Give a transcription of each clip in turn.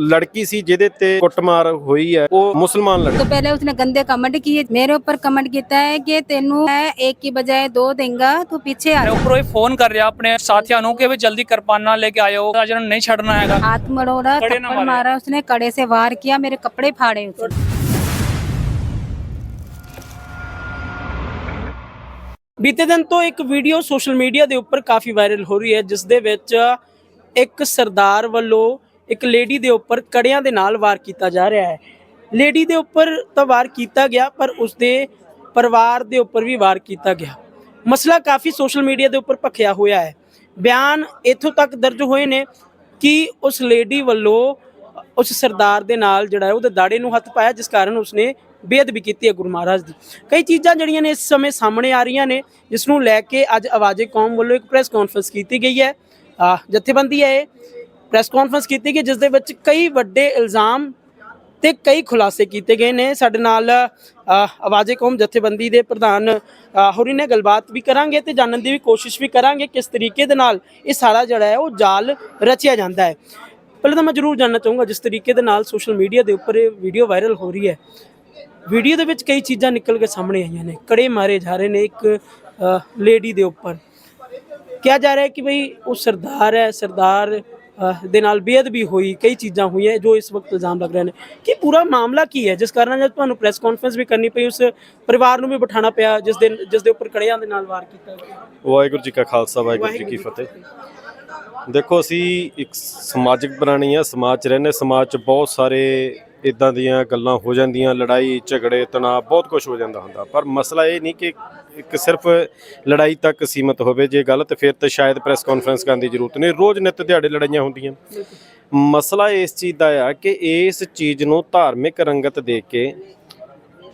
ਲੜਕੀ ਸੀ ਜਿਹਦੇ ਤੇ ਕੁੱਟਮਾਰ ਹੋਈ ਹੈ ਉਹ ਮੁਸਲਮਾਨ ਲੜਕੀ तो पहले उसने गंदे कमेंट किए मेरे ऊपर कमेंट किया है कि तेनू मैं एक की बजाय दो देंगा तू पीछे आ ਮੈਂ जा। ਉੱਪਰੋਂ ਹੀ ਫੋਨ ਕਰ ਰਿਹਾ ਆਪਣੇ ਸਾਥੀਆਂ ਨੂੰ ਕਿ ਵੀ ਜਲਦੀ ਕਿਰਪਾਨਾਂ ਲੈ ਕੇ ਆਇਓ ਅੱਜ ਨੂੰ ਨਹੀਂ ਛੱਡਣਾ ਹੈਗਾ हाथ मरोड़ा कड़े ना थप्पड़ मारे। मारा उसने कड़े से वार किया मेरे कपड़े फाड़े उसने ਬੀਤੇ ਦਿਨ ਤੋਂ ਇੱਕ ਵੀਡੀਓ ਸੋਸ਼ਲ ਮੀਡੀਆ ਦੇ ਉੱਪਰ ਕਾਫੀ ਵਾਇਰਲ ਹੋ ਰਹੀ ਹੈ ਜਿਸ ਦੇ ਵਿੱਚ ਇੱਕ ਸਰਦਾਰ ਵੱਲੋਂ ਇੱਕ ਲੇਡੀ ਦੇ ਉੱਪਰ ਕੜਿਆਂ ਦੇ ਨਾਲ ਵਾਰ ਕੀਤਾ ਜਾ ਰਿਹਾ ਹੈ। ਲੇਡੀ ਦੇ ਉੱਪਰ ਤਾਂ ਵਾਰ ਕੀਤਾ ਗਿਆ, ਪਰ ਉਸਦੇ ਪਰਿਵਾਰ ਦੇ ਉੱਪਰ ਵੀ ਵਾਰ ਕੀਤਾ ਗਿਆ। ਮਸਲਾ ਕਾਫੀ ਸੋਸ਼ਲ ਮੀਡੀਆ ਦੇ ਉੱਪਰ ਭਖਿਆ ਹੋਇਆ ਹੈ। ਬਿਆਨ ਇੱਥੋਂ ਤੱਕ ਦਰਜ ਹੋਏ ਨੇ ਕਿ ਉਸ ਲੇਡੀ ਵੱਲੋਂ ਉਸ ਸਰਦਾਰ ਦੇ ਨਾਲ ਜਿਹੜਾ ਹੈ, ਉਹਦੇ ਦਾੜੇ ਨੂੰ ਹੱਥ ਪਾਇਆ, ਜਿਸ ਕਾਰਨ ਉਸਨੇ ਬੇਅਦਬੀ ਕੀਤੀ ਹੈ ਗੁਰੂ ਮਹਾਰਾਜ ਦੀ। ਕਈ ਚੀਜ਼ਾਂ ਜਿਹੜੀਆਂ ਨੇ ਇਸ ਸਮੇਂ ਸਾਹਮਣੇ ਆ ਰਹੀਆਂ ਨੇ, ਜਿਸ ਨੂੰ ਲੈ ਕੇ ਅੱਜ ਆਵਾਜ਼ੇ ਕੌਮ ਵੱਲੋਂ ਇੱਕ ਪ੍ਰੈਸ ਕਾਨਫਰੰਸ ਕੀਤੀ ਗਈ ਹੈ। ਜਥੇਬੰਦੀ ਹੈ ਪ੍ਰੈਸ ਕਾਨਫਰੰਸ ਕੀਤੀ ਗਈ ਜਿਸ ਦੇ ਵਿੱਚ ਕਈ ਵੱਡੇ ਇਲਜ਼ਾਮ ਤੇ ਕਈ ਖੁਲਾਸੇ ਕੀਤੇ ਗਏ ਨੇ। ਸਾਡੇ ਨਾਲ ਆਵਾਜ਼ੇ ਕੌਮ ਜਥੇਬੰਦੀ ਦੇ ਪ੍ਰਧਾਨ ਹੋਰੀ ਨੇ ਗੱਲਬਾਤ ਵੀ ਕਰਾਂਗੇ ਤੇ ਜਾਣਨ ਦੀ ਵੀ ਕੋਸ਼ਿਸ਼ ਵੀ ਕਰਾਂਗੇ ਕਿਸ ਤਰੀਕੇ ਦੇ ਨਾਲ ਇਹ ਸਾਰਾ ਜਿਹੜਾ ਹੈ ਉਹ ਜਾਲ ਰਚਿਆ ਜਾਂਦਾ ਹੈ। ਪਹਿਲਾਂ ਤਾਂ ਮੈਂ ਜ਼ਰੂਰ ਜਾਣਨਾ ਚਾਹੂੰਗਾ ਜਿਸ ਤਰੀਕੇ ਦੇ ਨਾਲ ਸੋਸ਼ਲ ਮੀਡੀਆ ਦੇ ਉੱਪਰ ਇਹ ਵੀਡੀਓ ਵਾਇਰਲ ਹੋ ਰਹੀ ਹੈ। ਵੀਡੀਓ ਦੇ ਵਿੱਚ ਕਈ ਚੀਜ਼ਾਂ ਨਿਕਲ ਕੇ ਸਾਹਮਣੇ ਆਈਆਂ ਨੇ। ਕੜੇ ਮਾਰੇ ਜਾ ਰਹੇ ਨੇ ਇੱਕ ਲੇਡੀ ਦੇ ਉੱਪਰ। ਕਿਹਾ ਜਾ ਰਿਹਾ ਹੈ ਕਿ ਭਈ ਉਹ ਸਰਦਾਰ ਹੈ, ਸਰਦਾਰ ਦੇ ਨਾਲ ਬੇਅਦਬੀ ਹੋਈ ਕਈ ਚੀਜ਼ਾਂ ਹੋਈਆਂ ਜੋ ਇਸ ਵਕਤ ਇਲਜ਼ਾਮ ਲੱਗ ਰਹੇ ਨੇ। ਕਿ ਪੂਰਾ ਮਾਮਲਾ ਕੀ ਹੈ? ਜਿਸ ਕਾਰਨ ਜਦ ਤੁਹਾਨੂੰ ਪ੍ਰੈਸ ਕਾਨਫਰੰਸ ਵੀ ਕਰਨੀ ਪਈ ਉਸ ਪਰਿਵਾਰ ਨੂੰ ਵੀ ਬਿਠਾਣਾ ਪਿਆ ਜਿਸ ਦਿਨ ਜਿਸ ਦੇ ਉੱਪਰ ਕੜਿਆਂ ਦੇ ਨਾਲ ਵਾਰ ਕੀਤਾ ਵਾਹਿਗੁਰੂ ਜੀ ਕਾ ਖਾਲਸਾ ਵਾਹਿਗੁਰੂ ਜੀ ਕੀ ਫਤਿਹ। ਦੇਖੋ ਅਸੀਂ ਇੱਕ ਸਮਾਜਿਕ ਪ੍ਰਾਣੀ ਆ ਸਮਾਜ 'ਚ ਰਹਿੰਦੇ ਸਮਾਜ 'ਚ ਬਹੁਤ ਸਾਰੇ ਇਦਾਂ ਦੀਆਂ ਗੱਲਾਂ ਹੋ ਜਾਂਦੀਆਂ ਲੜਾਈ ਝਗੜੇ ਤਣਾਅ ਬਹੁਤ ਕੁਝ ਹੋ ਜਾਂਦਾ ਹੁੰਦਾ। ਪਰ ਮਸਲਾ ਇਹ ਨਹੀਂ ਕਿ ਇੱਕ ਸਿਰਫ ਲੜਾਈ ਤੱਕ ਸੀਮਤ ਹੋਵੇ ਜੇ ਗੱਲ ਤੇ ਫਿਰ ਤਾਂ ਸ਼ਾਇਦ ਪ੍ਰੈਸ ਕਾਨਫਰੰਸ ਕਰਨ ਦੀ ਜ਼ਰੂਰਤ ਨਹੀਂ। ਰੋਜ਼ ਨਿੱਤ ਦਿਹਾੜੇ ਲੜਾਈਆਂ ਹੁੰਦੀਆਂ। ਮਸਲਾ ਇਸ ਚੀਜ਼ ਦਾ ਆ ਕਿ ਇਸ ਚੀਜ਼ ਨੂੰ ਧਾਰਮਿਕ ਰੰਗਤ ਦੇ ਕੇ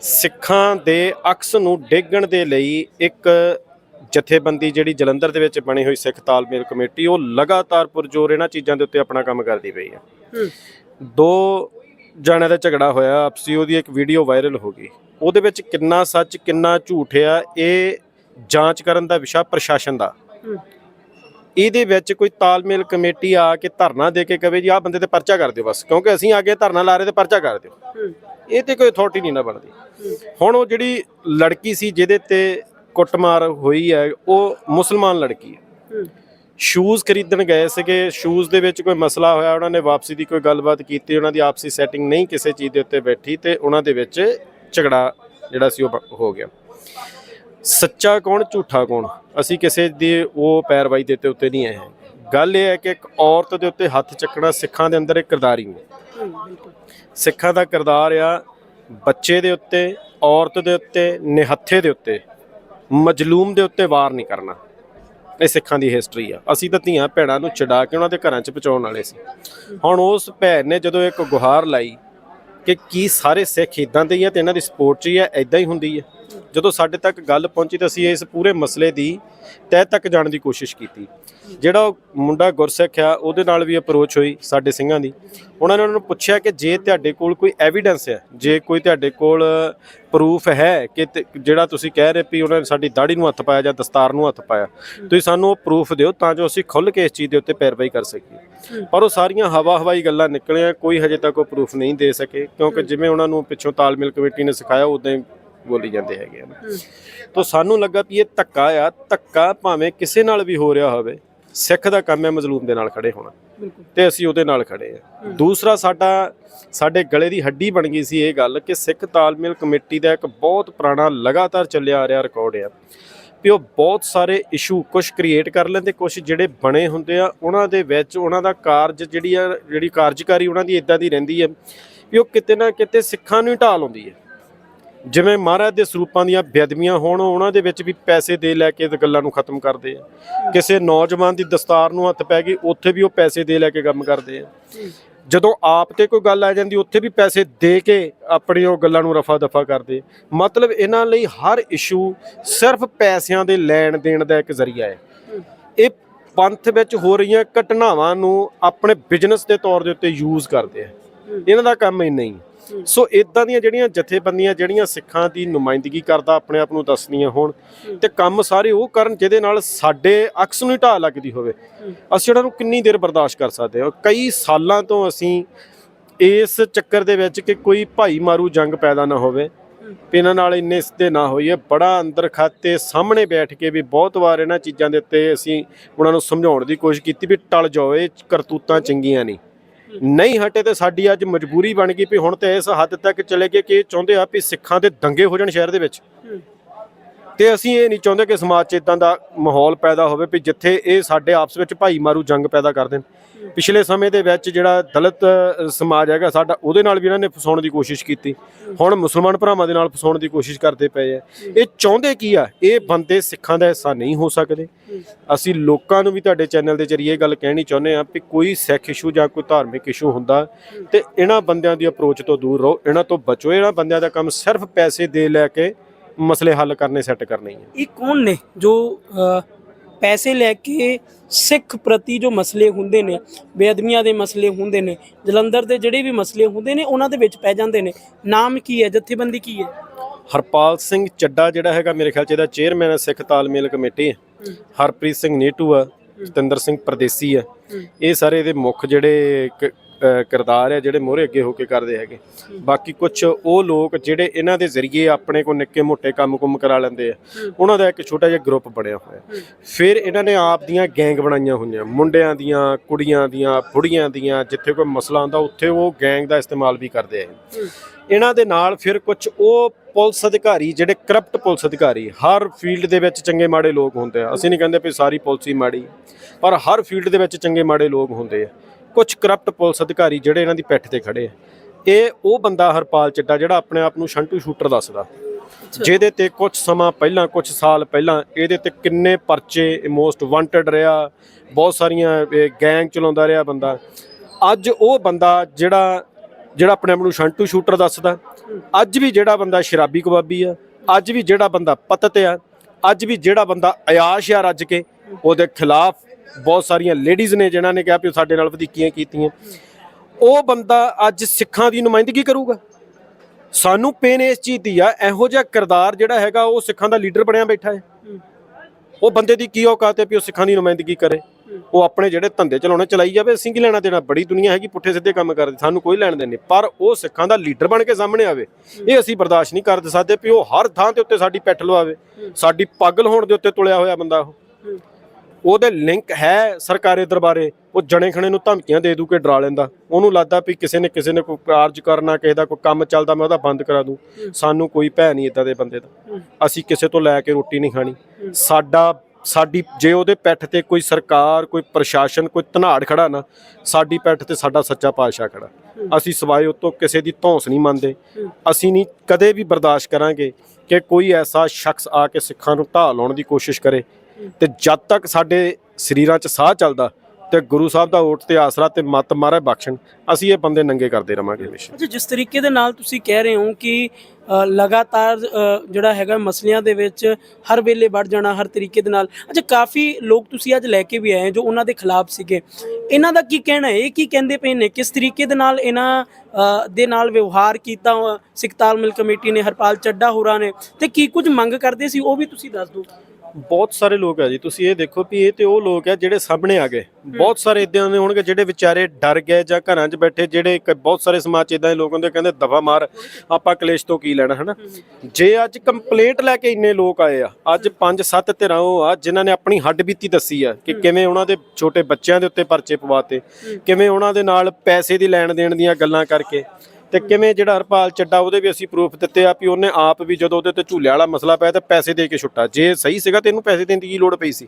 ਸਿੱਖਾਂ ਦੇ ਅਕਸ ਨੂੰ ਡੇਗਣ ਦੇ ਲਈ ਇੱਕ ਜਥੇਬੰਦੀ ਜਿਹੜੀ ਜਲੰਧਰ ਦੇ ਵਿੱਚ ਬਣੀ ਹੋਈ ਸਿੱਖ ਤਾਲਮੇਲ ਕਮੇਟੀ ਉਹ ਲਗਾਤਾਰ ਪੁਰਜੋਰ ਇਹਨਾਂ ਚੀਜ਼ਾਂ ਦੇ ਉੱਤੇ ਆਪਣਾ ਕੰਮ ਕਰਦੀ ਪਈ ਹੂੰ। ਦੋ ਜਣਿਆਂ ਦਾ ਝਗੜਾ ਹੋਇਆ ਆਪਸੀ ਉਹਦੀ ਇੱਕ ਵੀਡੀਓ ਵਾਇਰਲ ਹੋ ਗਈ ਉਹਦੇ ਵਿੱਚ ਕਿੰਨਾ ਸੱਚ ਕਿੰਨਾ ਝੂਠ ਆ ਇਹ ਜਾਂਚ ਕਰਨ ਦਾ ਵਿਸ਼ਾ ਪ੍ਰਸ਼ਾਸਨ ਦਾ। ਇਹਦੇ ਵਿੱਚ ਕੋਈ ਤਾਲਮੇਲ ਕਮੇਟੀ ਆ ਕੇ ਧਰਨਾ ਦੇ ਕੇ ਕਵੇ ਜੀ ਆਹ ਬੰਦੇ ਤੇ ਪਰਚਾ ਕਰ ਦਿਓ ਬਸ ਕਿਉਂਕਿ ਅਸੀਂ ਅੱਗੇ ਧਰਨਾ ਲਾ ਰਹੇ ਤੇ ਪਰਚਾ ਕਰ ਦਿਓ। ਇਹ ਤੇ ਕੋਈ ਅਥਾਰਟੀ ਨਹੀਂ ਨਾ ਬਣਦੀ ਹੁਣ ਉਹ ਜਿਹੜੀ ਲੜਕੀ ਸੀ ਜਿਹਦੇ ਤੇ ਕੁੱਟਮਾਰ ਹੋਈ ਹੈ ਉਹ ਮੁਸਲਮਾਨ ਲੜਕੀ ਹੂੰ। ਸ਼ੂਜ਼ ਖਰੀਦਣ ਗਏ ਸੀਗੇ ਸ਼ੂਜ਼ ਦੇ ਵਿੱਚ ਕੋਈ ਮਸਲਾ ਹੋਇਆ, ਉਹਨਾਂ ਨੇ ਵਾਪਸੀ ਦੀ ਕੋਈ ਗੱਲਬਾਤ ਕੀਤੀ, ਉਹਨਾਂ ਦੀ ਆਪਸੀ ਸੈਟਿੰਗ ਨਹੀਂ ਕਿਸੇ ਚੀਜ਼ ਦੇ ਉੱਤੇ ਬੈਠੀ ਤੇ ਉਹਨਾਂ ਦੇ ਵਿੱਚ ਝਗੜਾ ਜਿਹੜਾ ਸੀ ਉਹ ਹੋ ਗਿਆ। ਸੱਚਾ ਕੌਣ, ਝੂਠਾ ਕੌਣ? ਅਸੀਂ ਕਿਸੇ ਦੀ ਉਹ ਪੈਰਵਾਈ ਦੇ ਉੱਤੇ ਨਹੀਂ ਆਏ ਗੱਲ ਇਹ ਹੈ ਕਿ ਇੱਕ ਔਰਤ ਦੇ ਉੱਤੇ ਹੱਥ ਚੱਕਣਾ ਸਿੱਖਾਂ ਦੇ ਅੰਦਰ ਇੱਕ ਕਿਰਦਾਰ ਹੀ ਹੈ ਸਿੱਖਾਂ ਦਾ ਕਿਰਦਾਰ ਆ ਬੱਚੇ ਦੇ ਉੱਤੇ, ਔਰਤ ਦੇ ਉੱਤੇ, ਨਿਹੱਥੇ ਦੇ ਉੱਤੇ, ਮਜਲੂਮ ਦੇ ਉੱਤੇ ਵਾਰ ਨਹੀਂ ਕਰਨਾ। ਇਹ ਸਿੱਖਾਂ ਦੀ ਹਿਸਟਰੀ ਆ। ਅਸੀਂ ਤਾਂ ਧੀਆਂ ਭੈਣਾਂ ਨੂੰ ਛਡਾ ਕੇ ਉਹਨਾਂ ਦੇ ਘਰਾਂ 'ਚ ਪਹੁੰਚਾਉਣ ਵਾਲੇ ਸੀ। ਹੁਣ ਉਸ ਭੈਣ ਨੇ ਜਦੋਂ ਇੱਕ ਗੁਹਾਰ ਲਾਈ ਕਿ ਕੀ ਸਾਰੇ ਸਿੱਖ ਇਦਾਂ ਦੇ ਹੀ ਆ ਤੇ ਇਹਨਾਂ ਦੀ ਸਪੋਰਟ 'ਚ ਹੀ ਆ ਇਦਾਂ ਹੀ ਹੁੰਦੀ ਹੈ ਜਦੋਂ ਸਾਡੇ ਤੱਕ ਗੱਲ ਪਹੁੰਚੀ ਤਾਂ ਅਸੀਂ ਇਸ ਪੂਰੇ ਮਸਲੇ ਦੀ ਤਹਿ ਤੱਕ ਜਾਣ ਦੀ ਕੋਸ਼ਿਸ਼ ਕੀਤੀ। ਜਿਹੜਾ ਉਹ ਮੁੰਡਾ ਗੁਰਸਿੱਖ ਆ, ਉਹਦੇ ਨਾਲ ਵੀ ਅਪਰੋਚ ਹੋਈ ਸਾਡੇ ਸਿੰਘਾਂ ਦੀ। ਉਹਨਾਂ ਨੇ ਉਹਨਾਂ ਨੂੰ ਪੁੱਛਿਆ ਕਿ ਜੇ ਤੁਹਾਡੇ ਕੋਲ ਕੋਈ ਐਵੀਡੈਂਸ ਹੈ, ਜੇ ਕੋਈ ਤੁਹਾਡੇ ਕੋਲ ਪ੍ਰੂਫ ਹੈ ਕਿ ਜਿਹੜਾ ਤੁਸੀਂ ਕਹਿ ਰਹੇ ਵੀ ਉਹਨਾਂ ਨੇ ਸਾਡੀ ਦਾੜੀ ਨੂੰ ਹੱਥ ਪਾਇਆ ਜਾਂ ਦਸਤਾਰ ਨੂੰ ਹੱਥ ਪਾਇਆ, ਤੁਸੀਂ ਸਾਨੂੰ ਉਹ ਪ੍ਰੂਫ ਦਿਓ ਤਾਂ ਜੋ ਅਸੀਂ ਖੁੱਲ੍ਹ ਕੇ ਇਸ ਚੀਜ਼ ਦੇ ਉੱਤੇ ਪੈਰਵਾਈ ਕਰ ਸਕੀਏ। ਪਰ ਉਹ ਸਾਰੀਆਂ ਹਵਾ ਹਵਾਈ ਗੱਲਾਂ ਨਿਕਲੀਆਂ, ਕੋਈ ਹਜੇ ਤੱਕ ਉਹ ਪ੍ਰੂਫ ਨਹੀਂ ਦੇ ਸਕੇ, ਕਿਉਂਕਿ ਜਿਵੇਂ ਉਹਨਾਂ ਨੂੰ ਪਿੱਛੋਂ ਤਾਲਮੇਲ ਕਮੇਟੀ ਨੇ ਸਿਖਾਇਆ, ਉਦਾਂ ਹੀ ਬੋਲੀ ਜਾਂਦੇ ਹੈਗੇ ਆ ਤਾਂ ਸਾਨੂੰ ਲੱਗਾ ਵੀ ਇਹ ਧੱਕਾ ਆ ਧੱਕਾ ਭਾਵੇਂ ਕਿਸੇ ਨਾਲ ਵੀ ਹੋ ਰਿਹਾ ਹੋਵੇ ਸਿੱਖ ਦਾ ਕੰਮ ਹੈ ਮਜ਼ਲੂਮ ਦੇ ਨਾਲ ਖੜੇ ਹੋਣਾ। ਤੇ ਅਸੀਂ ਉਹਦੇ ਨਾਲ ਖੜੇ ਆ। ਦੂਸਰਾ ਸਾਡਾ ਸਾਡੇ ਗਲੇ ਦੀ ਹੱਡੀ ਬਣ ਗਈ ਸੀ ਇਹ ਗੱਲ ਕਿ ਸਿੱਖ ਤਾਲਮੇਲ ਕਮੇਟੀ ਦਾ ਇੱਕ ਬਹੁਤ ਪੁਰਾਣਾ ਲਗਾਤਾਰ ਚੱਲਿਆ ਆ ਰਿਹਾ ਰਿਕਾਰਡ ਆ। ਵੀ ਉਹ ਬਹੁਤ ਸਾਰੇ ਇਸ਼ੂ ਕੁਝ ਕ੍ਰੀਏਟ ਕਰ ਲੈਂਦੇ ਕੁਝ ਜਿਹੜੇ ਬਣੇ ਹੁੰਦੇ ਆ ਉਹਨਾਂ ਦੇ ਵਿੱਚ ਉਹਨਾਂ ਦਾ ਕਾਰਜ ਜਿਹੜੀ ਆ ਜਿਹੜੀ ਕਾਰਜਕਾਰੀ ਉਹਨਾਂ ਦੀ ਇਦਾਂ ਦੀ ਰਹਿੰਦੀ ਹੈ ਵੀ ਉਹ ਕਿਤੇ ਨਾ ਕਿਤੇ ਸਿੱਖਾਂ ਨੂੰ ਹੀ ਢਾਲ ਆਉਂਦੀ ਹੈ ਜਿਵੇਂ ਮਹਾਰਾਜ ਦੇ ਸਰੂਪਾਂ ਦੀਆਂ ਬੇਅਦਬੀਆਂ ਹੋਣ ਉਹਨਾਂ ਦੇ ਵਿੱਚ ਵੀ ਪੈਸੇ ਦੇ ਲੈ ਕੇ ਗੱਲਾਂ ਨੂੰ ਖਤਮ ਕਰਦੇ ਆ। ਕਿਸੇ ਨੌਜਵਾਨ ਦੀ ਦਸਤਾਰ ਨੂੰ ਹੱਥ ਪੈ ਗਈ ਉੱਥੇ ਵੀ ਉਹ ਪੈਸੇ ਦੇ ਲੈ ਕੇ ਕੰਮ ਕਰਦੇ ਆ। ਜਦੋਂ ਆਪ ਤੇ ਕੋਈ ਗੱਲ ਆ ਜਾਂਦੀ ਉੱਥੇ ਵੀ ਪੈਸੇ ਦੇ ਕੇ ਆਪਣੀ ਉਹ ਗੱਲਾਂ ਨੂੰ ਰਫਾ ਦਫਾ ਕਰਦੇ। ਮਤਲਬ ਇਹਨਾਂ ਲਈ ਹਰ ਇਸ਼ੂ ਸਿਰਫ ਪੈਸਿਆਂ ਦੇ ਲੈਣ ਦੇਣ ਦਾ ਇੱਕ ਜ਼ਰੀਆ ਹੈ। ਇਹ ਪੰਥ ਵਿੱਚ ਹੋ ਰਹੀਆਂ ਘਟਨਾਵਾਂ ਨੂੰ ਆਪਣੇ ਬਿਜ਼ਨਸ ਦੇ ਤੌਰ ਦੇ ਉੱਤੇ ਯੂਜ਼ ਕਰਦੇ ਆ। ਇਹਨਾਂ ਦਾ ਕੰਮ ਹੀ। ਨਹੀਂ ਸੋ ਇਦਾਂ ਦੀਆਂ ਜਿਹੜੀਆਂ ਜਥੇਬੰਦੀਆਂ ਜਿਹੜੀਆਂ ਸਿੱਖਾਂ ਦੀ ਨੁਮਾਇੰਦਗੀ ਕਰਦਾ ਆਪਣੇ ਆਪ ਨੂੰ ਦੱਸਣੀਆਂ ਹੋਣ ਤੇ ਕੰਮ ਸਾਰੇ ਉਹ ਕਰਨ ਜਿਹਦੇ ਨਾਲ ਸਾਡੇ ਅਕਸ ਨੂੰ ਢਾਹ ਲੱਗਦੀ ਹੋਵੇ। ਅਸੀਂ ਉਹਨਾਂ ਨੂੰ ਕਿੰਨੀ ਦੇਰ ਬਰਦਾਸ਼ਤ ਕਰ ਸਕਦੇ ਹਾਂ? ਕਈ ਸਾਲਾਂ ਤੋਂ ਅਸੀਂ ਇਸ ਚੱਕਰ ਦੇ ਵਿੱਚ ਕਿ ਕੋਈ ਭਾਈ ਮਾਰੂ ਜੰਗ ਪੈਦਾ ਨਾ ਹੋਵੇ। ਇਹਨਾਂ ਨਾਲ ਇੰਨੇ ਸਿੱਧੇ ਨਾ ਹੋਈਏ। ਬੜਾ ਅੰਦਰ ਖਾਤੇ ਸਾਹਮਣੇ ਬੈਠ ਕੇ ਵੀ ਬਹੁਤ ਵਾਰ ਇਹਨਾਂ ਚੀਜ਼ਾਂ ਦੇ ਉੱਤੇ ਅਸੀਂ ਉਹਨਾਂ ਨੂੰ ਸਮਝਾਉਣ ਦੀ ਕੋਸ਼ਿਸ਼ ਕੀਤੀ ਵੀ ਟਲ ਜਾਓ ਇਹ ਕਰਤੂਤਾਂ ਚੰਗੀਆਂ ਨਹੀਂ। ਨਹੀਂ ਹਟੇ ਤੇ ਸਾਡੀ ਅੱਜ ਮਜਬੂਰੀ ਬਣ ਗਈ ਵੀ ਹੁਣ ਤੇ ਇਸ ਹੱਦ ਤੱਕ ਚਲੇ ਗਏ ਕਿ ਇਹ ਚਾਹੁੰਦੇ ਆ ਵੀ ਸਿੱਖਾਂ ਦੇ ਦੰਗੇ ਹੋ ਜਾਣ ਸ਼ਹਿਰ ਦੇ ਵਿੱਚ। ਤੇ ਅਸੀਂ ਇਹ ਨਹੀਂ ਚਾਹੁੰਦੇ ਕਿ ਸਮਾਜ 'ਚ ਇਦਾਂ ਦਾ ਮਾਹੌਲ ਪੈਦਾ ਹੋਵੇ ਵੀ ਜਿੱਥੇ ਇਹ ਸਾਡੇ ਆਪਸ ਵਿੱਚ ਭਾਈ ਮਾਰੂ ਜੰਗ ਪੈਦਾ ਕਰ ਦੇਣ। ਪਿਛਲੇ ਸਮੇਂ ਦੇ ਵਿੱਚ ਜਿਹੜਾ ਦਲਿਤ ਸਮਾਜ ਹੈਗਾ ਸਾਡਾ, ਉਹਦੇ ਨਾਲ ਵੀ ਇਹਨਾਂ ਨੇ ਫਸਾਉਣ ਦੀ ਕੋਸ਼ਿਸ਼ ਕੀਤੀ। ਹੁਣ ਮੁਸਲਮਾਨ ਭਰਾਵਾਂ ਦੇ ਨਾਲ ਫਸਾਉਣ ਦੀ ਕੋਸ਼ਿਸ਼ ਕਰਦੇ ਪਏ ਆ। ਇਹ ਚਾਹੁੰਦੇ ਕੀ ਆ? ਇਹ ਬੰਦੇ ਸਿੱਖਾਂ ਦਾ ਹਿੱਸਾ ਨਹੀਂ ਹੋ ਸਕਦੇ। ਅਸੀਂ ਲੋਕਾਂ ਨੂੰ ਵੀ ਤੁਹਾਡੇ ਚੈਨਲ ਦੇ ਜ਼ਰੀਏ ਇਹ ਗੱਲ ਕਹਿਣੀ ਚਾਹੁੰਦੇ ਆ ਵੀ ਕੋਈ ਸਿੱਖ ਇਸ਼ੂ ਜਾਂ ਕੋਈ ਧਾਰਮਿਕ ਇਸ਼ੂ ਹੁੰਦਾ ਤੇ ਇਹਨਾਂ ਬੰਦਿਆਂ ਦੀ ਅਪਰੋਚ ਤੋਂ ਦੂਰ ਰਹੋ। ਇਹਨਾਂ ਤੋਂ ਬਚੋ। ਇਹਨਾਂ ਬੰਦਿਆਂ ਦਾ ਕੰਮ ਸਿਰਫ ਪੈਸੇ ਦੇ ਲੈ ਕੇ ਮਸਲੇ ਹੱਲ ਕਰਨੇ ਸੈੱਟ ਕਰਨੇ ਹੀ ਇਹ ਕੌਣ ਨੇ ਜੋ ਪੈਸੇ ਲੈ ਕੇ ਸਿੱਖ ਪ੍ਰਤੀ ਜੋ ਮਸਲੇ ਹੁੰਦੇ ਨੇ ਬੇਅਦਮੀਆਂ ਦੇ ਮਸਲੇ ਹੁੰਦੇ ਨੇ ਜਲੰਧਰ ਦੇ ਜਿਹੜੇ ਵੀ ਮਸਲੇ ਹੁੰਦੇ ਨੇ ਉਹਨਾਂ ਦੇ ਵਿੱਚ ਪੈ ਜਾਂਦੇ ਨੇ। ਨਾਮ ਕੀ ਹੈ ਜਥੇਬੰਦੀ ਕੀ ਹੈ? ਹਰਪਾਲ ਸਿੰਘ ਚੱਡਾ ਜਿਹੜਾ ਹੈਗਾ ਮੇਰੇ ਖਿਆਲ ਚ ਇਹਦਾ ਚੇਅਰਮੈਨ ਹੈ ਸਿੱਖ ਤਾਲਮੇਲ ਕਮੇਟੀ ਹਰਪ੍ਰੀਤ ਸਿੰਘ ਨੀਟੂ ਆ ਜਤਿੰਦਰ ਸਿੰਘ ਪਰਦੇਸੀ ਆ ਇਹ ਸਾਰੇ ਇਹਦੇ ਮੁੱਖ ਜਿਹੜੇ ਕਿਰਦਾਰ ਆ ਜਿਹੜੇ ਮੋਹਰੇ ਅੱਗੇ ਹੋ ਕੇ ਕਰਦੇ ਹੈਗੇ। ਬਾਕੀ ਕੁਝ ਉਹ ਲੋਕ ਜਿਹੜੇ ਇਹਨਾਂ ਦੇ ਜ਼ਰੀਏ ਆਪਣੇ ਕੋ ਨਿੱਕੇ ਮੋਟੇ ਕੰਮ-ਕੁਮ ਕਰਾ ਲੈਂਦੇ ਆ। ਉਹਨਾਂ ਦਾ ਇੱਕ ਛੋਟਾ ਜਿਹਾ ਗਰੁੱਪ ਬਣਿਆ ਹੋਇਆ। ਫਿਰ ਇਹਨਾਂ ਨੇ ਆਪ ਦੀਆਂ ਗੈਂਗ ਬਣਾਈਆਂ ਹੋਈਆਂ। ਮੁੰਡਿਆਂ ਦੀਆਂ ਕੁੜੀਆਂ ਦੀਆਂ ਬੁੜੀਆਂ ਦੀਆਂ ਜਿੱਥੇ ਕੋਈ ਮਸਲਾ ਹੁੰਦਾ ਉੱਥੇ ਉਹ ਗੈਂਗ ਦਾ ਇਸਤੇਮਾਲ ਵੀ ਕਰਦੇ ਆ। ਇਹਨਾਂ ਦੇ ਨਾਲ ਫਿਰ ਕੁਝ ਉਹ ਪੁਲਿਸ ਅਧਿਕਾਰੀ ਜਿਹੜੇ ਕਰਪਟ ਪੁਲਿਸ ਅਧਿਕਾਰੀ ਹਰ ਫੀਲਡ ਦੇ ਵਿੱਚ ਚੰਗੇ ਮਾੜੇ ਲੋਕ ਹੁੰਦੇ ਆ। ਅਸੀਂ ਨਹੀਂ ਕਹਿੰਦੇ ਵੀ ਸਾਰੀ ਪੁਲਿਸ ਹੀ ਮਾੜੀ ਹੈ, ਪਰ ਹਰ ਫੀਲਡ ਦੇ ਵਿੱਚ ਚੰਗੇ ਮਾੜੇ ਲੋਕ ਹੁੰਦੇ ਆ। ਕੁਝ ਕਰਪਟ ਪੁਲਿਸ ਅਧਿਕਾਰੀ ਜਿਹੜੇ ਇਹਨਾਂ ਦੀ ਪਿੱਠ ਤੇ ਖੜੇ ਆ। ਇਹ ਉਹ ਬੰਦਾ ਹਰਪਾਲ ਚੱਡਾ ਜਿਹੜਾ ਆਪਣੇ ਆਪ ਨੂੰ ਸ਼ੰਟੂ ਸ਼ੂਟਰ ਦੱਸਦਾ। ਜਿਹਦੇ ਤੇ ਕੁਝ ਸਮਾਂ ਪਹਿਲਾਂ ਕੁਝ ਸਾਲ ਪਹਿਲਾਂ ਇਹਦੇ ਤੇ ਕਿੰਨੇ ਪਰਚੇ ਮੋਸਟ ਵਾਂਟਡ ਰਿਹਾ। ਬਹੁਤ ਸਾਰੀਆਂ ਗੈਂਗ ਚਲਾਉਂਦਾ ਰਿਹਾ ਬੰਦਾ। ਅੱਜ ਉਹ ਬੰਦਾ ਜਿਹੜਾ ਜਿਹੜਾ ਆਪਣੇ ਆਪ ਨੂੰ ਸ਼ੰਟੂ ਸ਼ੂਟਰ ਦੱਸਦਾ। ਅੱਜ ਵੀ ਜਿਹੜਾ ਬੰਦਾ ਸ਼ਰਾਬੀ ਕਬਾਬੀ ਆ। ਅੱਜ ਵੀ ਜਿਹੜਾ ਬੰਦਾ ਪਤਤ ਆ। ਅੱਜ ਵੀ ਜਿਹੜਾ ਬੰਦਾ ਅਯਾਸ਼ ਆ ਰੱਜ ਕੇ ਉਹਦੇ ਖਿਲਾਫ ਬਹੁਤ ਸਾਰੀਆਂ ਲੇਡੀਜ਼ ਨੇ ਜਿਨ੍ਹਾਂ ਨੇ ਕਿਹਾ ਵੀ ਉਹ ਸਾਡੇ ਨਾਲ ਵਧੀਕੀਆਂ ਕੀਤੀਆਂ। ਉਹ ਬੰਦਾ ਅੱਜ ਸਿੱਖਾਂ ਦੀ ਨੁਮਾਇੰਦਗੀ ਕਰੂਗਾ। ਸਾਨੂੰ ਪੇਨ ਇਸ ਚੀਜ਼ ਦੀ ਆ, ਇਹੋ ਜਿਹਾ ਕਿਰਦਾਰ ਜਿਹੜਾ ਹੈਗਾ, ਉਹ ਸਿੱਖਾਂ ਦਾ ਲੀਡਰ ਬਣਿਆ ਬੈਠਾ ਹੈ। ਉਹ ਬੰਦੇ ਦੀ ਕੀ ਔਕਾਤ ਹੈ ਵੀ ਉਹ ਸਿੱਖਾਂ ਦੀ ਨੁਮਾਇੰਦਗੀ ਕਰੇ? ਉਹ ਆਪਣੇ ਜਿਹੜੇ ਧੰਦੇ ਚਲਾਉਣੇ, ਚਲਾਈ ਜਾਵੇ ਅਸੀਂ ਕੀ ਲੈਣਾ ਦੇਣਾ, ਬੜੀ ਦੁਨੀਆ ਹੈਗੀ, ਪੁੱਠੇ ਸਿੱਧੇ ਕੰਮ ਕਰਦੇ, ਸਾਨੂੰ ਕੋਈ ਲੈਣ ਦੇਣ ਨਹੀਂ। ਪਰ ਉਹ ਸਿੱਖਾਂ ਦਾ ਲੀਡਰ ਬਣ ਕੇ ਸਾਹਮਣੇ ਆਵੇ, ਇਹ ਅਸੀਂ ਬਰਦਾਸ਼ਤ ਨਹੀਂ ਕਰ ਸਕਦੇ ਵੀ ਉਹ ਹਰ ਥਾਂ ਤੇ ਉੱਤੇ ਸਾਡੀ ਪੈਠ ਲਵਾਵੇ। ਸਾਡੀ ਪਾਗਲ ਹੋਣ ਦੇ ਉੱਤੇ ਤੁਲਿਆ ਹੋਇਆ ਬੰਦਾ ਉਹ। ਉਹਦੇ ਲਿੰਕ ਹੈ ਸਰਕਾਰੀ ਦਰਬਾਰੇ ਉਹ ਜਣੇ ਖਣੇ ਨੂੰ ਧਮਕੀਆਂ ਦੇ ਦੂ ਕੇ ਡਰਾ ਲੈਂਦਾ। ਉਹਨੂੰ ਲੱਗਦਾ ਵੀ ਕਿਸੇ ਨੇ ਕਿਸੇ ਨੇ ਕੋਈ ਕਾਰਜ ਕਰਨਾ ਕਿਸੇ ਦਾ ਕੋਈ ਕੰਮ ਚੱਲਦਾ ਮੈਂ ਉਹਦਾ ਬੰਦ ਕਰਾ ਦੂੰ। ਸਾਨੂੰ ਕੋਈ ਭੈ ਨਹੀਂ ਇਦਾਂ ਦੇ ਬੰਦੇ ਦਾ। ਅਸੀਂ ਕਿਸੇ ਤੋਂ ਲੈ ਕੇ ਰੋਟੀ ਨਹੀਂ ਖਾਣੀ। ਸਾਡਾ ਸਾਡੀ ਜੇ ਉਹਦੇ ਪਿੱਠ ਤੇ ਕੋਈ ਸਰਕਾਰ ਕੋਈ ਪ੍ਰਸ਼ਾਸਨ ਕੋਈ ਧਨਾੜ ਖੜਾ ਨਾ ਸਾਡੀ ਪਿੱਠ ਤੇ ਸਾਡਾ ਸੱਚਾ ਪਾਤਸ਼ਾਹ ਖੜਾ। ਅਸੀਂ ਸਵਾਏ ਉਤੋਂ ਕਿਸੇ ਦੀ ਧੌਂਸ ਨਹੀਂ ਮੰਨਦੇ। ਅਸੀਂ ਨਹੀਂ ਕਦੇ ਵੀ ਬਰਦਾਸ਼ਤ ਕਰਾਂਗੇ ਕਿ ਕੋਈ ਐਸਾ ਸ਼ਖਸ ਆ ਕੇ ਸਿੱਖਾਂ ਨੂੰ ਢਾਹ ਲਾਉਣ ਦੀ ਕੋਸ਼ਿਸ਼ ਕਰੇ। ਤੇ ਜਦ ਤੱਕ ਸਾਡੇ ਸਰੀਰਾਂ 'ਚ ਸਾਹ ਚੱਲਦਾ ਤੇ ਗੁਰੂ ਸਾਹਿਬ ਦਾ ਓਟ ਤੇ ਆਸਰਾ ਤੇ ਮਤ ਮਾਰੇ ਬਖਸ਼ਣ ਅਸੀਂ ਇਹ ਬੰਦੇ ਨੰਗੇ ਕਰਦੇ ਰਵਾਂਗੇ ਹਮੇਸ਼ਾ। ਅੱਛਾ ਜਿਸ ਤਰੀਕੇ ਦੇ ਨਾਲ ਤੁਸੀਂ ਕਹਿ ਰਹੇ ਹੋ ਕਿ ਲਗਾਤਾਰ ਜਿਹੜਾ ਹੈਗਾ ਮਸਲਿਆਂ ਦੇ ਵਿੱਚ ਹਰ ਵੇਲੇ ਵੱਢ ਜਾਣਾ ਹਰ ਤਰੀਕੇ ਦੇ ਨਾਲ। ਅੱਛਾ ਕਾਫੀ ਲੋਕ ਤੁਸੀਂ ਅੱਜ ਲੈ ਕੇ ਵੀ ਆਏ ਜੋ ਉਹਨਾਂ ਦੇ ਖਿਲਾਫ ਸੀਗੇ। ਇਹਨਾਂ ਦਾ ਕੀ ਕਹਿਣਾ ਹੈ? ਇਹ ਕੀ ਕਹਿੰਦੇ ਪਏ ਨੇ? ਕਿਸ ਤਰੀਕੇ ਦੇ ਨਾਲ ਇਹਨਾਂ ਦੇ ਨਾਲ ਵਿਵਹਾਰ ਕੀਤਾ ਅ, ਸਿੱਖ ਤਾਲਮੇਲ ਕਮੇਟੀ ਨੇ ਹਰਪਾਲ ਚੱਡਾ ਹੋਰਾਂ ਨੇ? ਤੇ ਕੀ ਕੁਝ ਮੰਗ ਕਰਦੇ ਸੀ? ਉਹ ਵੀ ਤੁਸੀਂ ਦੱਸ ਦਿਓ। ਬਹੁਤ ਸਾਰੇ ਲੋਕ ਆ ਜੀ ਤੁਸੀਂ ਇਹ ਦੇਖੋ ਵੀ ਇਹ ਤੇ ਉਹ ਲੋਕ ਆ ਜਿਹੜੇ ਸਾਹਮਣੇ ਆ ਗਏ। ਬਹੁਤ ਸਾਰੇ ਇਦਾਂ ਦੇ ਹੋਣਗੇ ਜਿਹੜੇ ਵਿਚਾਰੇ ਡਰ ਗਏ ਜਾਂ ਘਰਾਂ 'ਚ ਬੈਠੇ ਜਿਹੜੇ ਇੱਕ ਬਹੁਤ ਸਾਰੇ ਸਮਾਜ 'ਚ ਇਦਾਂ ਦੇ ਲੋਕ ਹੁੰਦੇ ਕਹਿੰਦੇ ਦਫਾ ਮਾਰ ਆਪਾਂ ਕਲੇਸ਼ ਤੋਂ ਕੀ ਲੈਣਾ ਹਨਾ? ਜੇ ਅੱਜ ਕੰਪਲੇਂਟ ਲੈ ਕੇ ਇੰਨੇ ਲੋਕ ਆਏ ਆ ਅੱਜ 5-7 ਧਿਰਾਂ ਉਹ ਆ ਜਿਨ੍ਹਾਂ ਨੇ ਆਪਣੀ ਹੱਡ ਬੀਤੀ ਦੱਸੀ ਆ ਕਿ ਕਿਵੇਂ ਉਹਨਾਂ ਦੇ ਛੋਟੇ ਬੱਚਿਆਂ ਦੇ ਉੱਤੇ ਪਰਚੇ ਪਵਾਤੇ ਕਿਵੇਂ ਉਹਨਾਂ ਦੇ ਨਾਲ ਪੈਸੇ ਦੀ ਲੈਣ ਦੇਣ ਦੀਆਂ ਗੱਲਾਂ ਕਰਕੇ ਤੇ ਕਿਵੇਂ ਜਿਹੜਾ ਹਰਪਾਲ ਚੱਡਾ ਉਹਦੇ ਵੀ ਅਸੀਂ ਪ੍ਰੂਫ ਦਿੱਤੇ ਆ ਵੀ ਉਹਨੇ ਆਪ ਵੀ ਜਦੋਂ ਉਹਦੇ ਤੇ ਝੂਲੇ ਵਾਲਾ ਮਸਲਾ ਪਿਆ ਤੇ ਪੈਸੇ ਦੇ ਕੇ ਛੁੱਟਾ। ਜੇ ਸਹੀ ਸੀਗਾ ਤੇ ਇਹਨੂੰ ਪੈਸੇ ਦੇਣ ਦੀ ਕੀ ਲੋੜ ਪਈ ਸੀ?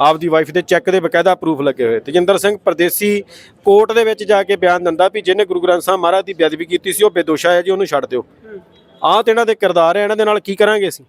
ਆਪਦੀ ਵਾਈਫ ਦੇ ਚੈੱਕ ਦੇ ਬਕਾਇਦਾ ਪ੍ਰੂਫ ਲੱਗੇ ਹੋਏ। ਤੇਜਿੰਦਰ ਸਿੰਘ ਪਰਦੇਸੀ ਕੋਰਟ ਦੇ ਵਿੱਚ ਜਾ ਕੇ ਬਿਆਨ ਦਿੰਦਾ ਵੀ ਜਿਹਨੇ ਗੁਰੂ ਗ੍ਰੰਥ ਸਾਹਿਬ ਮਹਾਰਾਜ ਦੀ ਬੇਅਦਬੀ ਕੀਤੀ ਸੀ ਉਹ ਬੇਦੋਸ਼ਾ ਹੈ ਜੀ ਉਹਨੂੰ ਛੱਡ ਦਿਓ। ਆਹ ਤੇ ਇਹਨਾਂ ਦੇ ਕਿਰਦਾਰ ਹੈ ਇਹਨਾਂ ਦੇ ਨਾਲ ਕੀ ਕਰਾਂਗੇ ਅਸੀਂ?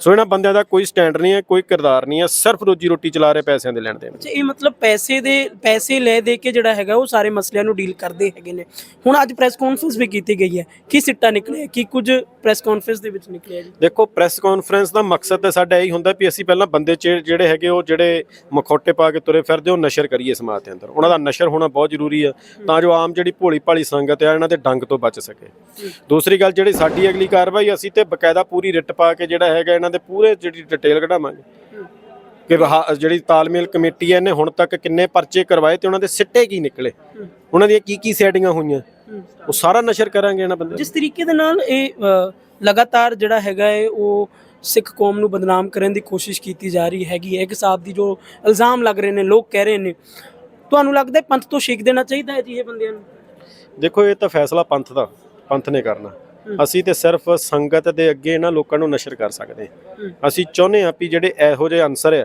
ਸੋ ਇਹਨਾਂ ਬੰਦਿਆਂ ਦਾ ਕੋਈ ਸਟੈਂਡ ਨਹੀਂ ਹੈ ਕੋਈ ਕਿਰਦਾਰ ਨਹੀਂ ਹੈ ਸਿਰਫ ਰੋਜੀ ਰੋਟੀ ਚਲਾ ਰਹੇ ਪੈਸਿਆਂ ਦੇ ਲੈਣ ਦੇਣ। ਅੱਛਾ ਇਹ ਮਤਲਬ ਪੈਸੇ ਦੇ ਪੈਸੇ ਲੈ ਦੇ ਕੇ ਜਿਹੜਾ ਹੈਗਾ ਉਹ ਸਾਰੇ ਮਸਲਿਆਂ ਨੂੰ ਡੀਲ ਕਰਦੇ ਹੈਗੇ ਨੇ। ਹੁਣ ਅੱਜ ਪ੍ਰੈਸ ਕਾਨਫਰੰਸ ਵੀ ਕੀਤੀ ਗਈ ਹੈ। ਕੀ ਸਿੱਟਾ ਨਿਕਲਿਆ? ਕੀ ਕੁਝ ਪ੍ਰੈਸ ਕਾਨਫਰੰਸ ਦੇ ਵਿੱਚ ਨਿਕਲਿਆ ਜੀ? ਦੇਖੋ ਪ੍ਰੈਸ ਕਾਨਫਰੰਸ ਦਾ ਮਕਸਦ ਤਾਂ ਸਾਡਾ ਇਹੀ ਹੁੰਦਾ ਵੀ ਅਸੀਂ ਪਹਿਲਾਂ ਬੰਦੇ ਚ ਜਿਹੜੇ ਹੈਗੇ ਉਹ ਜਿਹੜੇ ਮਖੌਟੇ ਪਾ ਕੇ ਤੁਰੇ ਫਿਰਦੇ ਉਹ ਨਸ਼ਰ ਕਰੀਏ ਸਮਾਜ ਦੇ ਅੰਦਰ। ਉਹਨਾਂ ਦਾ ਨਸ਼ਰ ਹੋਣਾ ਬਹੁਤ ਜ਼ਰੂਰੀ ਆ ਤਾਂ ਜੋ ਆਮ ਜਿਹੜੀ ਭੋਲੀ ਭਾਲੀ ਸੰਗਤ ਆ ਇਹਨਾਂ ਦੇ ਡੰਗ ਤੋਂ ਬਚ ਸਕੇ। ਦੂਸਰੀ ਗੱਲ ਜਿਹੜੀ ਸਾਡੀ ਅਗਲੀ ਕਾਰਵਾਈ ਅਸੀਂ ਤੇ ਬਕਾਇਦਾ ਪੂਰੀ ਰਿਟ ਪਾ ਕੇ ਜਿਹੜਾ ਹੈਗਾ ਇਹਨਾਂ ਦੇ ਪੂਰੇ ਜਿਹੜੀ ਡਿਟੇਲ ਕਢਾਵਾਂਗੇ। ਕਿ ਜਿਹੜੀ ਤਾਲਮੇਲ ਕਮੇਟੀ ਹੈ ਇਹਨੇ ਹੁਣ ਤੱਕ ਕਿੰਨੇ ਪਰਚੇ ਕਰਵਾਏ ਤੇ ਉਹਨਾਂ ਦੇ ਸਿੱਟੇ ਕੀ ਨਿਕਲੇ? ਉਹਨਾਂ ਦੀਆਂ ਕੀ ਕੀ ਸੈਟਿੰਗਾਂ ਹੋਈਆਂ? ਉਹ ਸਾਰਾ ਨਸ਼ਰ ਕਰਾਂਗੇ ਇਹਨਾਂ ਬੰਦੇ। ਜਿਸ ਤਰੀਕੇ ਦੇ ਨਾਲ ਇਹ ਲਗਾਤਾਰ ਜਿਹੜਾ ਹੈਗਾ ਹੈ ਉਹ ਸਿੱਖ ਕੌਮ ਨੂੰ ਬਦਨਾਮ ਕਰਨ ਦੀ ਕੋਸ਼ਿਸ਼ ਕੀਤੀ ਜਾ ਰਹੀ ਹੈਗੀ ਹੈ। ਇੱਕ ਹਿਸਾਬ ਦੀ ਜੋ ਇਲਜ਼ਾਮ ਲੱਗ ਰਹੇ ਨੇ ਲੋਕ ਕਹਿ ਰਹੇ ਨੇ। ਤੁਹਾਨੂੰ ਲੱਗਦਾ ਪੰਥ ਤੋਂ ਸ਼ੀਖ ਦੇਣਾ ਚਾਹੀਦਾ ਹੈ ਜੀ ਇਹ ਬੰਦਿਆਂ ਨੂੰ? ਦੇਖੋ ਇਹ ਤਾਂ ਫੈਸਲਾ ਪੰਥ ਦਾ ਪੰਥ ਨੇ ਕਰਨਾ। ਅਸੀਂ ਤੇ ਸਿਰਫ ਸੰਗਤ ਦੇ ਅੱਗੇ ਇਹਨਾਂ ਲੋਕਾਂ ਨੂੰ ਨਸ਼ਰ ਕਰ ਸਕਦੇ ਹਾਂ। ਅਸੀਂ ਚਾਹੁੰਦੇ ਹਾਂ ਵੀ ਜਿਹੜੇ ਇਹੋ ਜਿਹੇ ਅਨਸਰ ਆ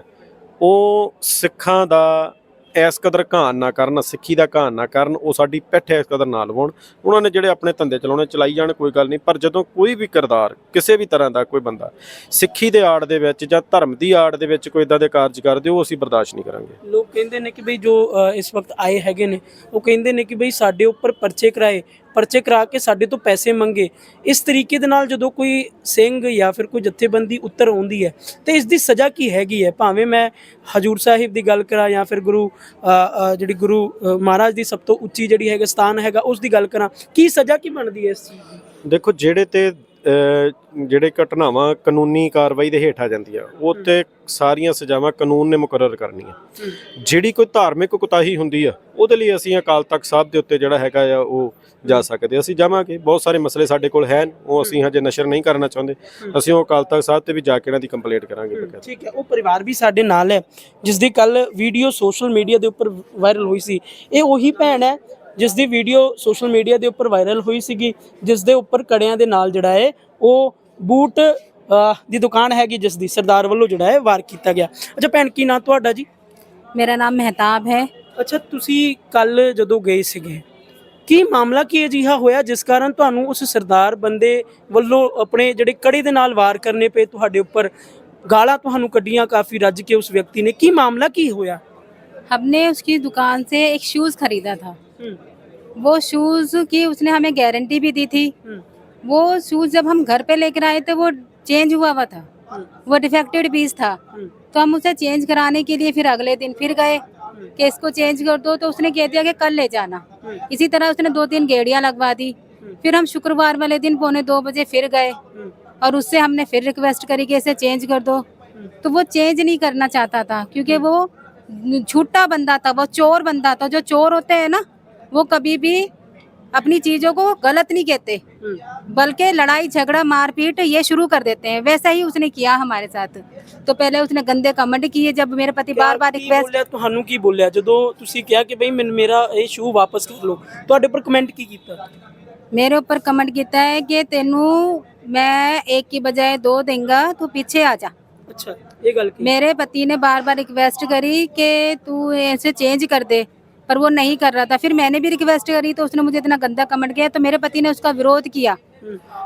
ਉਹ ਸਿੱਖਾਂ ਦਾ ਇਸ ਕਦਰ ਘਾਣ ਨਾ ਕਰਨ ਸਿੱਖੀ ਦਾ ਘਾਣ ਨਾ ਕਰਨ ਉਹ ਸਾਡੀ ਪਿੱਠ ਇਸ ਕਦਰ ਨਾ ਲਵਾਉਣ ਉਹਨਾਂ ਨੇ ਜਿਹੜੇ ਆਪਣੇ ਧੰਦੇ ਚਲਾਉਣੇ ਚਲਾਈ ਜਾਣ ਕੋਈ ਗੱਲ ਨਹੀਂ। ਪਰ ਜਦੋਂ ਕੋਈ ਵੀ ਕਿਰਦਾਰ ਕਿਸੇ ਵੀ ਤਰ੍ਹਾਂ ਦਾ ਕੋਈ ਬੰਦਾ ਸਿੱਖੀ ਦੇ ਆੜ ਦੇ ਵਿੱਚ ਜਾਂ ਧਰਮ ਦੀ ਆੜ ਦੇ ਵਿੱਚ ਕੋਈ ਇਦਾਂ ਦੇ ਕਾਰਜ ਕਰਦੇ ਉਹ ਅਸੀਂ ਬਰਦਾਸ਼ਤ ਨਹੀਂ ਕਰਾਂਗੇ। ਲੋਕ ਕਹਿੰਦੇ ਨੇ ਕਿ ਬਈ ਜੋ ਇਸ ਵਕਤ ਆਏ ਹੈਗੇ ਨੇ ਉਹ ਕਹਿੰਦੇ ਨੇ ਕਿ ਬਈ ਸਾਡੇ ਉੱਪਰ ਪਰਚੇ ਕਰਾਏ ਪਰਚੇ ਕਰਾ ਕੇ ਸਾਡੇ ਤੋਂ ਪੈਸੇ ਮੰਗੇ, ਇਸ ਤਰੀਕੇ ਦੇ ਨਾਲ ਜਦੋਂ ਕੋਈ ਸਿੰਘ ਜਾਂ ਫਿਰ ਕੋਈ ਜਥੇਬੰਦੀ ਉੱਤਰ ਆਉਂਦੀ ਹੈ, ਤੇ ਇਸ ਦੀ ਸਜ਼ਾ ਕੀ ਹੈਗੀ ਹੈ? ਭਾਵੇਂ ਮੈਂ ਹਜੂਰ ਸਾਹਿਬ ਦੀ ਗੱਲ ਕਰਾਂ ਜਾਂ ਫਿਰ ਗੁਰੂ ਜਿਹੜੀ ਗੁਰੂ ਮਹਾਰਾਜ ਦੀ ਸਭ ਤੋਂ ਉੱਚੀ ਜਿਹੜੀ ਹੈਗਾ ਸਥਾਨ ਹੈਗਾ, ਉਸ ਦੀ ਗੱਲ ਕਰਾਂ, ਕੀ ਸਜ਼ਾ ਕੀ ਬਣਦੀ ਹੈ ਇਸ ਚੀਜ਼ ਦੀ? ਦੇਖੋ, ਜਿਹੜੇ ਤੇ ਜਿਹੜੇ ਘਟਨਾਵਾਂ ਕਾਨੂੰਨੀ ਕਾਰਵਾਈ ਦੇ ਹੇਠ ਆ ਜਾਂਦੀਆਂ ਉਹ ਤੇ ਸਾਰੀਆਂ ਸਜ਼ਾਵਾਂ ਕਾਨੂੰਨ ਨੇ ਮੁਕਰਰ ਕਰਨੀਆਂ। ਜਿਹੜੀ ਕੋਈ ਧਾਰਮਿਕ ਕੁਤਾਹੀ ਹੁੰਦੀ ਆ, ਉਹਦੇ ਲਈ ਅਸੀਂ ਅਕਾਲ ਤਖਤ ਸਾਹਿਬ ਦੇ ਉੱਤੇ ਜਿਹੜਾ ਹੈਗਾ ਆ, ਉਹ ਜਾ ਸਕਦੇ ਅਸੀਂ ਜਾਵਾਂਗੇ, ਬਹੁਤ ਸਾਰੇ ਮਸਲੇ ਸਾਡੇ ਕੋਲ ਹਨ ਉਹ ਅਸੀਂ ਹਜੇ ਨਸ਼ਰ ਨਹੀਂ ਕਰਨਾ ਚਾਹੁੰਦੇ। ਅਸੀਂ ਉਹ ਅਕਾਲ ਤਖਤ ਸਾਹਿਬ ਤੇ ਵੀ ਜਾ ਕੇ ਇਹਨਾਂ ਦੀ ਕੰਪਲੇਂਟ ਕਰਾਂਗੇ ਠੀਕ ਹੈ, ਉਹ ਪਰਿਵਾਰ ਵੀ ਸਾਡੇ ਨਾਲ ਹੈ ਜਿਸ ਦੀ ਕੱਲ ਵੀਡੀਓ ਸੋਸ਼ਲ ਮੀਡੀਆ ਦੇ ਉੱਪਰ ਵਾਇਰਲ ਹੋਈ ਸੀ। ਇਹ ਉਹੀ ਭੈਣ ਹੈ ਜਿਸ ਦੀ ਵੀਡੀਓ ਸੋਸ਼ਲ ਮੀਡੀਆ ਦੇ ਉੱਪਰ ਵਾਇਰਲ ਹੋਈ ਸੀਗੀ ਜਿਸ ਦੇ ਉੱਪਰ ਕੜਿਆਂ ਦੇ ਨਾਲ ਜਿਹੜਾ ਹੈ ਉਹ ਬੂਟ ਅਹ, ਦੀ ਦੁਕਾਨ ਹੈਗੀ ਜਿਸ ਦੀ ਸਰਦਾਰ ਵੱਲੋਂ ਜਿਹੜਾ ਹੈ ਵਾਰ ਕੀਤਾ ਗਿਆ ਅੱਛਾ ਭੈਣ ਕੀ ਨਾਂ ਤੁਹਾਡਾ ਜੀ मेरा नाम मेहताब है ਅੱਛਾ ਤੁਸੀਂ ਕੱਲ ਜਦੋਂ ਗਏ ਸੀਗੇ ਕੀ ਮਾਮਲਾ ਕੀ ਅਜਿਹਾ ਹੋਇਆ ਜਿਸ ਕਾਰਨ ਤੁਹਾਨੂੰ ਉਸ ਸਰਦਾਰ ਬੰਦੇ ਵੱਲੋਂ ਆਪਣੇ ਜਿਹੜੇ ਕੜੇ ਦੇ ਨਾਲ ਵਾਰ ਕਰਨੇ ਪਏ ਤੁਹਾਡੇ ਉੱਪਰ ਗਾਲਾਂ ਤੁਹਾਨੂੰ ਕੱਢੀਆਂ ਕਾਫੀ ਰੱਜ ਕੇ ਉਸ ਵਿਅਕਤੀ ਨੇ ਕੀ ਮਾਮਲਾ ਕੀ ਹੋਇਆ हमने उसकी दुकान से एक शूज़ खरीदा था वो शूज़ की उसने हमें गारंटी भी दी थी। वो शूज़ जब हम घर पे लेकर आए थे वो चेंज हुआ हुआ था। वो डिफेक्टेड पीस था। तो हम उसे चेंज कराने के लिए फिर अगले दिन फिर गए कि इसको चेंज कर दो। तो उसने कह दिया कि कल ले जाना। इसी तरह उसने दो तीन गेड़ियाँ लगवा दी। फिर हम शुक्रवार वाले दिन पौने दो बजे फिर गए। और उससे हमने फिर रिक्वेस्ट करी कि इसे चेंज कर दो। तो वो चेंज नहीं करना चाहता था क्योंकि वो झूठा बंदा था वो चोर बंदा था। जो चोर होते हैं ना वो कभी भी अपनी चीजों को गलत नहीं कहते बल्कि लड़ाई झगड़ा मारपीट ये शुरू कर देते हैं वैसा ही उसने किया हमारे साथ तो पहले उसने गंदे कमेंट किए जब मेरे पति बार बार ਕੀ रिक्वेस्ट ਬੋਲਿਆ ਤੁਹਾਨੂੰ ਕੀ ਬੋਲਿਆ ਜਦੋਂ ਤੁਸੀਂ ਕਿਹਾ ਕਿ ਬਈ ਮੈਨੂੰ ਮੇਰਾ ਇਹ ਸ਼ੂ ਵਾਪਸ ਕਰ ਲਓ ਤੁਹਾਡੇ ਉੱਪਰ ਕਮੈਂਟ ਕੀ ਕੀਤਾ मेरे ऊपर कमेंट किया है कि तेनू मैं एक की बजाय दो देंगा तू पीछे आ जा ਅੱਛਾ ਇਹ ਗੱਲ ਕੀ मेरे पति ने बार बार रिक्वेस्ट करी कि तू ऐसे चेंज कर दे पर वो नहीं कर रहा था। फिर मैंने भी रिक्वेस्ट करी तो उसने मुझे इतना गंदा कमेंट किया तो मेरे पति ने उसका विरोध किया।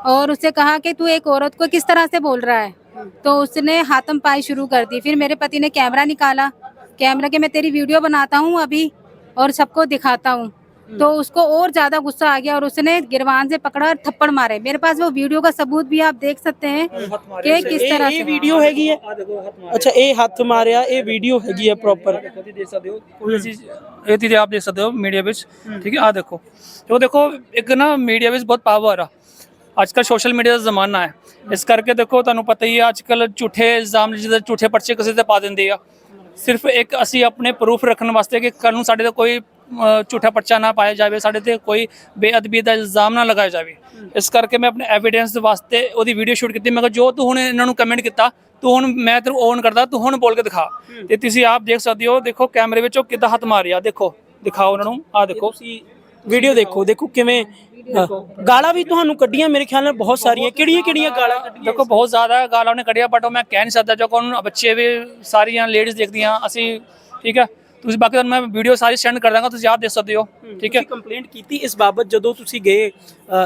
और उससे कहा कि तू एक औरत को किस तरह से बोल रहा है? तो उसने हाथम पाई शुरू कर दी। फिर मेरे पति ने कैमरा निकाला। कैमरा के मैं तेरी वीडियो बनाता हूँ अभी और सबको दिखाता हूँ। तो उसको और ज्यादा गुस्सा आ गया और उसने गिरवान से पकड़ा और थप्पड़ मारे मेरे पास वो वीडियो का सबूत भी आप देख सकते हैं कि किस ਇਹ तरह ਇਹ से ਵੀਡੀਓ ਹੈਗੀ ਹੈ ਅੱਛਾ ਇਹ ਹੱਥ ਮਾਰਿਆ ਇਹ ਵੀਡੀਓ ਹੈਗੀ ਹੈ ਪ੍ਰੋਪਰ ਕੋਈ ਚੀਜ਼ ਇਹ ਚੀਜ਼ ਆਪ ਦੇਖ ਸਕਦੇ ਹੋ ਮੀਡੀਆ ਵਿੱਚ ਠੀਕ ਹੈ ਆ ਦੇਖੋ ਤੇ ਉਹ ਦੇਖੋ ਇੱਕ ਨਾ ਮੀਡੀਆ ਵਿੱਚ ਬਹੁਤ ਪਾਵਰ ਆ ਅੱਜ ਕੱਲ ਸੋਸ਼ਲ ਮੀਡੀਆ ਦਾ ਜ਼ਮਾਨਾ ਹੈ ਇਸ ਕਰਕੇ ਦੇਖੋ ਤੁਹਾਨੂੰ ਪਤਾ ਹੀ ਹੈ ਅੱਜ ਕੱਲ ਝੂਠੇ ਇਲਜ਼ਾਮ ਜਿਹਦੇ ਝੂਠੇ ਪਰਚੇ ਕਿਸੇ ਤੇ ਪਾ ਦਿੰਦੇ ਆ ਸਿਰਫ ਇੱਕ ਅਸੀਂ ਆਪਣੇ ਪ੍ਰੂਫ ਰੱਖਣ ਵਾਸਤੇ ਕਿ ਕੱਲ ਨੂੰ ਸਾਡੇ ਤੇ ਕੋਈ ਅ, ਝੂਠਾ ਪਰਚਾ ਨਾ ਪਾਇਆ ਜਾਵੇ ਸਾਡੇ ਤੇ ਕੋਈ ਬੇਅਦਬੀ ਦਾ ਇਲਜ਼ਾਮ ਨਾ ਲਗਾਇਆ ਜਾਵੇ। ਇਸ ਕਰਕੇ ਮੈਂ ਆਪਣੇ ਐਵੀਡੈਂਸ ਵਾਸਤੇ ਉਹਦੀ ਵੀਡੀਓ ਸ਼ੂਟ ਕੀਤੀ। ਮੈਂ ਕਿਹਾ ਜੋ ਤੂੰ ਹੁਣ ਇਹਨਾਂ ਨੂੰ ਕਮੈਂਟ ਕੀਤਾ ਤੂੰ ਹੁਣ ਮੈਂ ਤੈਨੂੰ ਔਨ ਕਰਦਾ ਤੂੰ ਹੁਣ ਬੋਲ ਕੇ ਦਿਖਾ। ਤੇ ਤੁਸੀਂ ਆਪ ਦੇਖ ਸਕਦੇ ਹੋ ਦੇਖੋ ਕੈਮਰੇ ਵਿੱਚ ਉਹ ਕਿੱਦਾਂ ਹੱਥ ਮਾਰਿਆ ਦੇਖੋ ਦਿਖਾਓ ਉਹਨਾਂ ਨੂੰ। ਆ ਦੇਖੋ। ਤੁਸੀਂ ਵੀਡੀਓ ਦੇਖੋ ਦੇਖੋ ਕਿਵੇਂ ਗਾਲਾਂ ਵੀ ਤੁਹਾਨੂੰ ਕੱਢੀਆਂ ਮੇਰੇ ਖਿਆਲ ਨਾਲ ਬਹੁਤ ਸਾਰੀਆਂ। ਕਿਹੜੀਆਂ ਕਿਹੜੀਆਂ ਗਾਲਾਂ? ਕੱਢੀਆਂ ਦੇਖੋ ਬਹੁਤ ਜ਼ਿਆਦਾ ਗਾਲਾਂ ਉਹਨੇ ਕੱਢਿਆ ਬਟ ਉਹ ਮੈਂ ਕਹਿ ਨਹੀਂ ਸਕਦਾ ਜੋ ਉਹਨੂੰ ਬੱਚੇ ਵੀ ਸਾਰੀਆਂ ਲੇਡੀਜ਼ ਦੇਖਦੀਆਂ ਅਸੀਂ ਠੀਕ ਹੈ ਤੁਸੀਂ ਬਾਕੀ ਤੁਹਾਨੂੰ ਮੈਂ ਵੀਡੀਓ ਸਾਰੀ ਸੈਂਡ ਕਰ ਦਾਂਗਾ ਤੁਸੀਂ ਆਪ ਦੇਖ ਸਕਦੇ ਹੋ। ਠੀਕ ਹੈ? ਕੰਪਲੇਂਟ ਕੀਤੀ ਇਸ ਬਾਬਤ ਜਦੋਂ ਤੁਸੀਂ ਗਏ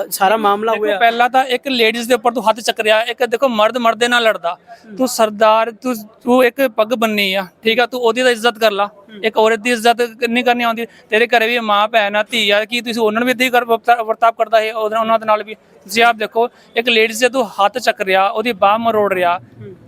ਸਾਰਾ ਮਾਮਲਾ ਹੋਇਆ? ਪਹਿਲਾਂ ਤਾਂ ਇੱਕ ਲੇਡੀਜ਼ ਦੇ ਉੱਪਰ ਤੂੰ ਹੱਥ ਚੱਕਰਿਆ ਇੱਕ ਦੇਖੋ ਮਰਦ ਮਰਦ ਦੇ ਨਾਲ ਲੜਦਾ। ਤੂੰ ਸਰਦਾਰ ਤੂੰ ਤੂੰ ਇੱਕ ਪੱਗ ਬੰਨੀ ਆ ਠੀਕ ਆ? ਤੂੰ ਉਹਦੀ ਤਾਂ ਇੱਜ਼ਤ ਕਰ ਲਾ। ਇੱਕ ਔਰਤ ਦੀ ਇੱਜ਼ਤ ਨਹੀਂ ਕਰਨੀ ਆਉਂਦੀ ਤੇਰੇ ਘਰੇ ਵੀ ਮਾਂ, ਭੈਣ ਆ, ਧੀ ਆ, ਕੀ ਤੁਸੀਂ ਉਹਨਾਂ ਨੂੰ ਵੀ ਇੱਦਾਂ ਹੀ ਕਰ ਵਰਤਾ- ਵਰਤਾਵ ਕਰਦਾ ਹੈ ਉਹਦੇ- ਉਹਨਾਂ ਦੇ ਨਾਲ ਵੀ। ਤੁਸੀਂ ਆਪ ਦੇਖੋ, ਇੱਕ ਲੇਡੀਜ਼ ਦੇ ਤੂੰ ਹੱਥ ਚੱਕ ਰਿਹਾ, ਉਹਦੀ ਬਾਹ ਮਰੋੜ ਰਿਹਾ,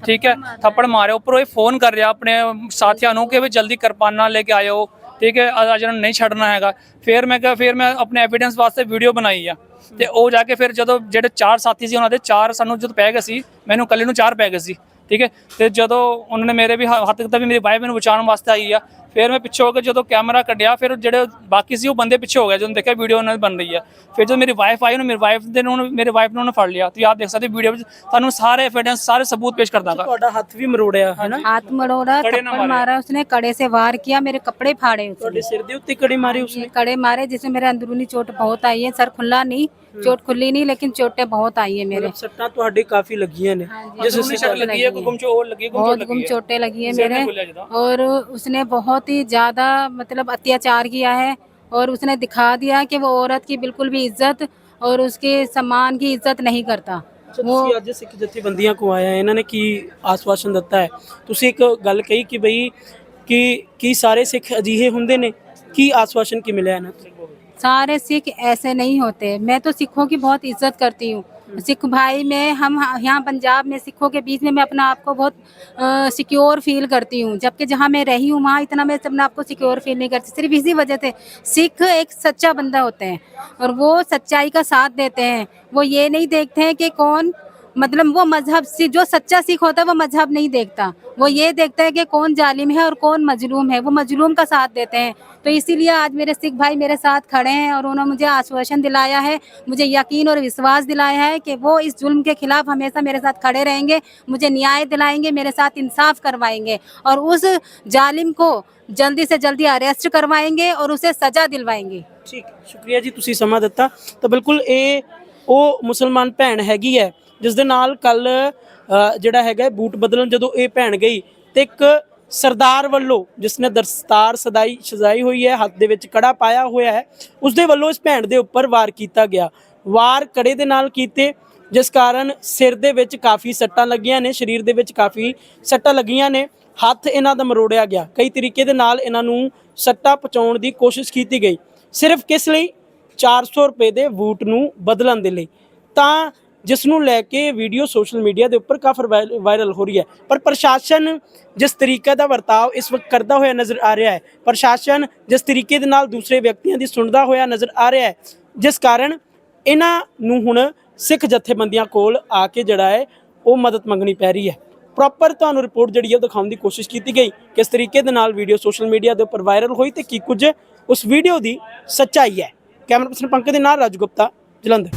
ਠੀਕ ਹੈ? ਥੱਪੜ ਮਾਰਿਆ, ਉੱਪਰੋਂ ਇਹ ਫੋਨ ਕਰ ਰਿਹਾ ਆਪਣੇ ਸਾਥੀਆਂ ਨੂੰ ਕਿ ਵੀ ਜਲਦੀ ਕਿਰਪਾਨਾਂ ਲੈ ਕੇ ਆਇਓ, ਠੀਕ ਹੈ? ਅੱਜ ਇਹਨਾਂ ਨੂੰ ਨਹੀਂ ਛੱਡਣਾ ਹੈਗਾ। ਫਿਰ ਮੈਂ ਕਿਹਾ, ਫਿਰ ਮੈਂ ਆਪਣੇ ਐਵੀਡੈਂਸ ਵਾਸਤੇ ਵੀਡੀਓ ਬਣਾਈ ਆ। ਤੇ ਉਹ ਜਾ ਕੇ ਫਿਰ ਜਦੋਂ ਜਿਹੜੇ ਚਾਰ ਸਾਥੀ ਸੀ, ਉਹਨਾਂ ਦੇ ਚਾਰ ਸਾਨੂੰ ਜਦੋਂ ਪੈ ਗਏ ਸੀ, ਮੈਨੂੰ ਇਕੱਲੇ ਨੂੰ ਚਾਰ ਪੈ ਗਏ ਸੀ, ਠੀਕ ਹੈ? ਤੇ ਜਦੋਂ ਉਹਨਾਂ ਨੇ ਮੇਰੇ ਵੀ ਹੱਥ ਕੀਤਾ ਵੀ ਮੇਰੀ ਵਾਈਫ ਮੈਨੂੰ ਬਚਾਉਣ ਵਾਸਤੇ ਆਈ ਆ ਫਿਰ ਮੈਂ ਪਿੱਛੇ ਹੋ ਕੇ ਜਦੋਂ ਕੈਮਰਾ ਕੱਢਿਆ ਫਿਰ ਜਿਹੜੇ ਬਾਕੀ ਸੀ ਉਹ ਬੰਦੇ ਪਿੱਛੇ ਹੋ ਗਏ ਜਦੋਂ ਦੇਖਿਆ ਵੀਡੀਓ ਉਹਨਾਂ ਦੀ ਬਣ ਰਹੀ ਹੈ ਫਿਰ ਜਦੋਂ ਮੇਰੀ ਵਾਈਫ ਆਈ ਉਹਨੇ ਮੇਰੀ ਵਾਈਫ ਦੇ ਨੂੰ ਮੇਰੇ ਵਾਈਫ ਨੂੰ ਉਹਨੇ ਫੜ ਲਿਆ ਤੁਸੀਂ ਆਪ ਦੇਖ ਸਕਦੇ ਵੀਡੀਓ ਵਿੱਚ ਤੁਹਾਨੂੰ ਸਾਰੇ ਐਵੀਡੈਂਸ ਸਾਰੇ ਸਬੂਤ ਪੇਸ਼ ਕਰ ਦਾਂਗਾ ਤੁਹਾਡਾ ਹੱਥ ਵੀ ਮਰੋੜਿਆ ਹੈ ਨਾ हाथ मरोड़ा कड़े ना थप्पड़ मारे। मारा उसने कड़े से वार किया मेरे कपड़े फाड़े उसने ਤੁਹਾਡੇ ਸਿਰ ਦੇ ਉੱਤੇ ਕੜੀ ਮਾਰੀ ਉਸਨੇ ये कड़े मारे जिसमें मेरे अंदरूनी चोट बहुत आई है सर खुला नहीं चोट खुली नहीं लेकिन चोटें बहुत आई है मेरे ਸੱਟਾਂ ਤੁਹਾਡੇ ਕਾਫੀ ਲੱਗੀਆਂ ਨੇ ਜਿਸ ਜਿਸ ਹਿੱਸੇ ਨੂੰ ਲੱਗੀ ਹੈ ਕੋਈ ਗੁੰਮ ਚੋ ਹੋਰ ਲੱਗੀ ਹੈ ਗੁੰਮ बहुत ਚੋਟ गुम ਲੱਗੀ है चोटें लगी है सिर में मेरे खुला जिदा। और उसने बहुत ही ज्यादा मतलब अत्याचार किया है और उसने दिखा दिया कि वो औरत की बिल्कुल भी इज्जत और उसके सम्मान की इज्जत नहीं करता ਅੱਛਾ, ਤੁਸੀਂ ਅੱਜ ਸਿੱਖ ਜਥੇਬੰਦੀਆਂ ਕੋ ਆਏ ਆ ਇਹਨਾਂ ਨੇ ਕੀ ਆਸਵਾਸ਼ਨ ਦਿੱਤਾ ਹੈ ਤੁਸੀਂ ਇੱਕ ਗੱਲ ਕਹੀ ਕਿ ਬਈ ਕਿ ਕੀ ਸਾਰੇ ਸਿੱਖ ਅਜਿਹੇ ਹੁੰਦੇ ਨੇ ਕੀ ਆਸਵਾਸ਼ਨ ਕੀ ਮਿਲਿਆ ਇਹਨਾਂ ਤੋਂ सारे सिख ऐसे नहीं होते मैं तो सिखों की बहुत इज्जत करती हूँ सिख भाई में, हम यहाँ पंजाब में सिखों के बीच में मैं अपना आप को बहुत सिक्योर फील करती हूँ। जबकि जहाँ मैं रही हूँ, वहाँ इतना मैं अपने आपको सिक्योर फील नहीं करती। सिर्फ़ इसी वजह से सिख एक सच्चा बंदा होते हैं और वो सच्चाई का साथ देते हैं। वो ये नहीं देखते हैं कि कौन मतलब वो मजहब से जो सच्चा सिख होता है वो मजहब नहीं देखता वो ये देखता है कि कौन जालिम है और कौन मजलूम है वो मजलूम का साथ देते हैं तो इसीलिए आज मेरे सिख भाई मेरे साथ खड़े हैं और उन्होंने मुझे आश्वासन दिलाया है मुझे यकीन और विश्वास दिलाया है कि वो इस जुल्म के खिलाफ हमेशा मेरे साथ खड़े रहेंगे मुझे न्याय दिलाएंगे मेरे साथ इंसाफ करवाएंगे और उस जालिम को जल्दी से जल्दी अरेस्ट करवाएंगे और उसे सजा दिलवाएंगे ਠੀਕ ਸ਼ੁਕਰੀਆ ਜੀ ਤੁਸੀਂ ਸਮਾਂ ਦਿੱਤਾ ਤਾਂ ਬਿਲਕੁਲ ਇਹ ਉਹ ਮੁਸਲਮਾਨ ਭੈਣ ਹੈਗੀ ਹੈ ਜਿਸ ਦੇ ਨਾਲ ਕੱਲ ਜਿਹੜਾ ਹੈਗਾ ਬੂਟ ਬਦਲਣ ਜਦੋਂ ਇਹ ਭੈਣ ਗਈ ਤੇ ਇੱਕ ਸਰਦਾਰ ਵੱਲੋਂ ਜਿਸ ਨੇ ਦਸਤਾਰ ਸਦਾਈ, ਸਜਾਈ ਹੋਈ ਹੈ, ਹੱਥ ਦੇ ਵਿੱਚ ਕੜਾ ਪਾਇਆ ਹੋਇਆ ਹੈ, ਉਸ ਦੇ ਵੱਲੋਂ ਇਸ ਭੈਣ ਦੇ ਉੱਪਰ ਵਾਰ ਕੀਤਾ ਗਿਆ। ਵਾਰ ਕੜੇ ਦੇ ਨਾਲ ਕੀਤੇ, ਜਿਸ ਕਾਰਨ ਸਿਰ ਦੇ ਵਿੱਚ ਕਾਫੀ ਸੱਟਾਂ ਲੱਗੀਆਂ ਨੇ, ਸਰੀਰ ਦੇ ਵਿੱਚ ਕਾਫੀ ਸੱਟਾਂ ਲੱਗੀਆਂ ਨੇ, ਹੱਥ ਇਹਨਾਂ ਦਾ ਮਰੋੜਿਆ ਗਿਆ। ਕਈ ਤਰੀਕੇ ਦੇ ਨਾਲ ਇਹਨਾਂ ਨੂੰ ਸੱਟਾਂ ਪਹੁੰਚਾਉਣ ਦੀ ਕੋਸ਼ਿਸ਼ ਕੀਤੀ ਗਈ। ਸਿਰਫ ਕਿਸ ਲਈ? 400 ਰੁਪਏ ਦੇ ਬੂਟ ਨੂੰ ਬਦਲਣ ਦੇ ਲਈ। ਤਾਂ ਜਿਸ ਨੂੰ ਲੈ ਕੇ ਵੀਡੀਓ ਸੋਸ਼ਲ ਮੀਡੀਆ ਦੇ ਉੱਪਰ ਕਾਫੀ ਵਾਇ- ਵਾਇਰਲ ਹੋ ਰਹੀ ਹੈ। ਪਰ ਪ੍ਰਸ਼ਾਸਨ ਜਿਸ ਤਰੀਕੇ ਦਾ ਵਰਤਾਓ ਇਸ ਵਕਤ ਕਰਦਾ ਹੋਇਆ ਨਜ਼ਰ ਆ ਰਿਹਾ ਹੈ। ਪ੍ਰਸ਼ਾਸਨ ਜਿਸ ਤਰੀਕੇ ਦੇ ਨਾਲ ਦੂਸਰੇ ਵਿਅਕਤੀਆਂ ਦੀ ਸੁਣਦਾ ਹੋਇਆ ਨਜ਼ਰ ਆ ਰਿਹਾ ਹੈ, ਜਿਸ ਕਾਰਨ ਇਹਨਾਂ ਨੂੰ ਹੁਣ ਸਿੱਖ ਜਥੇਬੰਦੀਆਂ ਕੋਲ ਆ ਕੇ ਜਿਹੜਾ ਹੈ, ਉਹ ਮਦਦ ਮੰਗਣੀ ਪੈ ਰਹੀ ਹੈ। ਪ੍ਰੋਪਰ ਤੁਹਾਨੂੰ ਰਿਪੋਰਟ ਜਿਹੜੀ ਹੈ, ਉਹ ਦਿਖਾਉਣ ਦੀ ਕੋਸ਼ਿਸ਼ ਕੀਤੀ ਗਈ। ਕਿਸ ਤਰੀਕੇ ਦੇ ਨਾਲ ਵੀਡੀਓ ਸੋਸ਼ਲ ਮੀਡੀਆ ਦੇ ਉੱਪਰ ਵਾਇਰਲ ਹੋਈ ਤੇ ਕੀ ਕੁਝ ਉਸ ਵੀਡੀਓ ਦੀ ਸੱਚਾਈ ਹੈ। ਕੈਮਰਾ ਪਰਸਨ ਪੰਕਜ ਦੇ ਨਾਲ ਰਾਜੂ ਗੁਪਤਾ, ਜਲੰਧਰ।